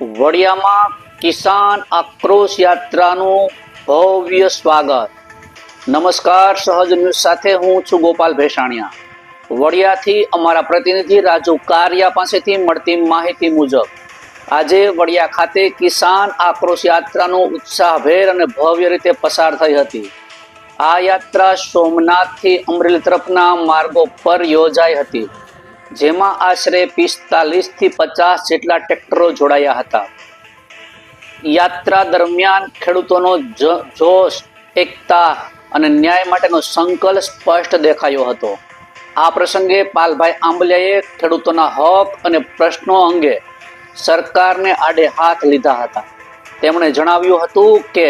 વડિયામાં કિસાન આક્રોશ યાત્રાનું ભવ્ય સ્વાગત. નમસ્કાર, સહજ ન્યૂઝ સાથે હું છું ગોપાલ ભેસાણિયા. વડિયાથી અમારા પ્રતિનિધિ રાજુ કારિયા પાસેથી મળતી માહિતી મુજબ, આજે વડિયા ખાતે કિસાન આક્રોશ યાત્રાનું ઉત્સાહભેર અને ભવ્ય રીતે પસાર થઈ હતી. આ યાત્રા સોમનાથથી અમરેલી તરફના માર્ગો પર યોજાઈ હતી. જેમાં આશરે પિસ્તાલીસથી પચાસ જેટલા ટ્રેક્ટરો જોડાયા હતા. યાત્રા દરમિયાન ખેડૂતોનો જોશ, એકતા અને ન્યાય માટેનો સંકલ્પ સ્પષ્ટ દેખાયો હતો. આ પ્રસંગે પાલભાઈ આંબલિયાએ ખેડૂતોના હક અને પ્રશ્નો અંગે સરકારને આડે હાથ લીધા હતા. તેમણે જણાવ્યું હતું કે,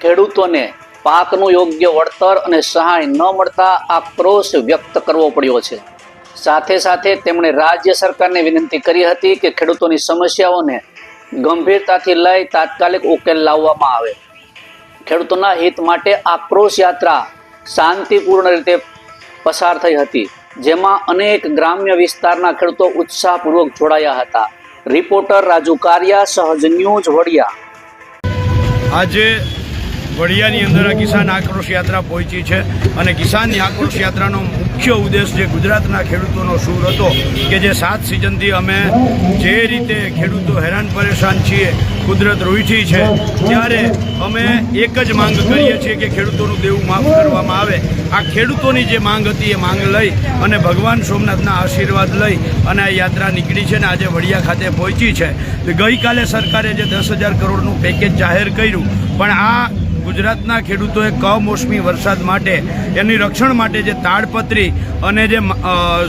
ખેડૂતોને પાકનું યોગ્ય વળતર અને સહાય ન મળતા આક્રોશ વ્યક્ત કરવો પડ્યો છે. સાથે સાથે તેમણે રાજ્ય સરકારને વિનંતી કરી હતી કે ખેડૂતોની સમસ્યાઓને ગંભીરતાથી લઈ તાત્કાલિક ઉકેલ લાવવામાં આવે. ખેડૂતોના હિત માટે આક્રોશ યાત્રા શાંતિપૂર્ણ રીતે પસાર થઈ હતી, જેમાં અનેક ગ્રામ્ય વિસ્તારના ખેડૂતો ઉત્સાહપૂર્વક જોડાયા હતા. રિપોર્ટર રાજુ કારિયા, સહજ ન્યૂઝ વડિયા. આજે વડિયાની અંદર આ કિસાન આક્રોશ યાત્રા પહોંચી છે અને કિસાનની આક્રોશ યાત્રાનો મુખ્ય ઉદ્દેશ જે ગુજરાતના ખેડૂતોનો સૂર હતો કે જે સાત સિઝનથી અમે જે રીતે ખેડૂતો હેરાન પરેશાન છીએ, કુદરત રૂઠી છે, ત્યારે અમે એક જ માંગ કરીએ છીએ કે ખેડૂતોનું દેવું માફ કરવામાં આવે. આ ખેડૂતોની જે માંગ હતી એ માંગ લઈ અને ભગવાન સોમનાથના આશીર્વાદ લઈ અને આ યાત્રા નીકળી છે ને આજે વડિયા ખાતે પહોંચી છે. ગઈકાલે સરકારે જે દસ હજાર કરોડનું પેકેજ જાહેર કર્યું, પણ આ ગુજરાતના ખેડૂતોએ કમોસમી વરસાદ માટે એની રક્ષણ માટે જે તાડપત્રી અને જે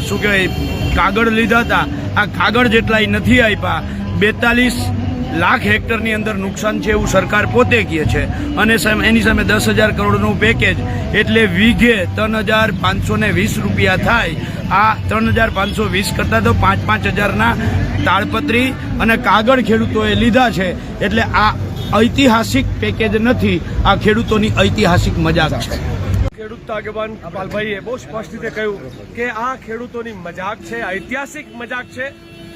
શું કહેવાય, કાગળ લીધા હતા, આ કાગળ જેટલાય નથી આપ્યા બેતાલીસ લાખ હેક્ટરની અંદર નુકસાન છે એવું સરકાર પોતે કહે છે. અને એની સામે દસ હજાર કરોડનું પેકેજ એટલે વીઘે ત્રણ હજાર પાંચસો વીસ રૂપિયા થાય. આ ત્રણ હજાર પાંચસો વીસ કરતાં તો પાંચ પાંચ હજારના તાળપત્રી અને કાગળ ખેડૂતોએ લીધા છે. એટલે આ ઐતિહાસિક પેકેજ નથી. આ ખેડૂતોની ઐતિહાસિક મજાક છે. ખેડૂત આગેવાન પાલભાઈએ બહુ સ્પષ્ટ રીતે કહ્યું કે આ ખેડૂતોની મજાક છે, ઐતિહાસિક મજાક છે.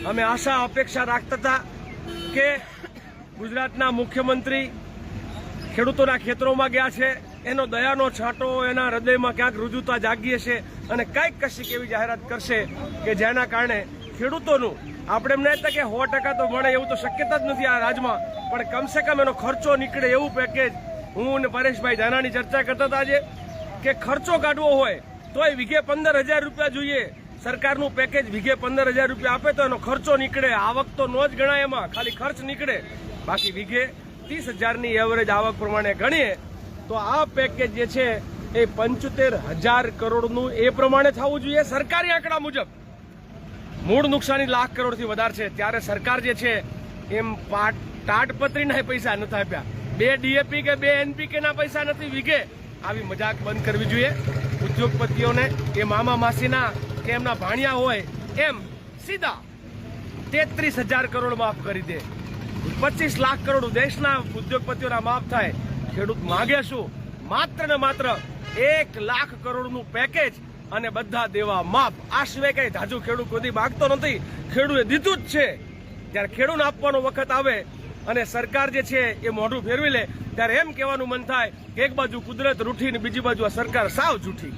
અમે આશા, અપેક્ષા રાખતા હતા કે ગુજરાતના મુખ્યમંત્રી ખેડૂતોના ખેતરોમાં ગયા છે. એનો દયાનો છાંટો, એના હૃદયમાં ક્યાંક રુજુતા જાગી હશે અને કંઈક કશીક એવી જાહેરાત કરશે કે જેના કારણે ખેડૂતોનું. આપણે એમ નહીં કે સો ટકા તો મળે એવું તો શક્યતા જ નથી આ રાજમાં. પણ કમસે કમ એનો ખર્ચો નીકળે એવું પેકેજ હું અને પરેશભાઈ જાનાની ચર્ચા કરતા હતા આજે, કે ખર્ચો કાઢવો હોય તોય વીઘે પંદર હજાર રૂપિયા જોઈએ. સરકારનું પેકેજ વીઘે પંદર હજાર રૂપિયા આપે તો એનો ખર્ચો નીકળે. આવક તો નો જ ગણાય એમાં. ખાલી ખર્ચ નીકળે. બાકી વીઘે ત્રીસ હજારની એવરેજ આવક પ્રમાણે ગણીએ, તો આ પેકેજ જે છે એ પંચોતેર હજાર કરોડનું એ પ્રમાણે થવું જોઈએ. સરકારી આંકડા મુજબ. મૂળ નુકસાની લાખ કરોડથી વધારે છે. ત્યારે સરકાર જે છે, એમ પાટ તાડપત્રીના પૈસા નથી આપ્યા. બે ડીએપી કે બે એનપીકેના પૈસા નથી વીઘે આવી મજાક બંધ કરવી જોઈએ. ઉદ્યોગપતિઓને કે મામા માસીના કે એમના ભાણિયા હોય, એમ સીધા તેત્રીસ હજાર કરોડ માફ કરી દે. પચીસ લાખ કરોડ દેશના ઉદ્યોગપતિઓના માફ થાય. ખેડૂત માગે શું? માત્ર ને માત્ર એક લાખ કરોડનું પેકેજ અને બધા દેવા માપ આ સિવાય કઈ ધાજુ ખેડૂત કોઈ માગતો નથી. ખેડૂતે દીધું જ છે. જ્યારે ખેડૂને આપવાનો વખત આવે અને સરકાર જે છે એ મોઢું ફેરવી લે. ત્યારે એમ કહેવાનું મન થાય કે એક બાજુ કુદરત રૂઠી ને બીજી બાજુ આ સરકાર સાવ જૂઠી.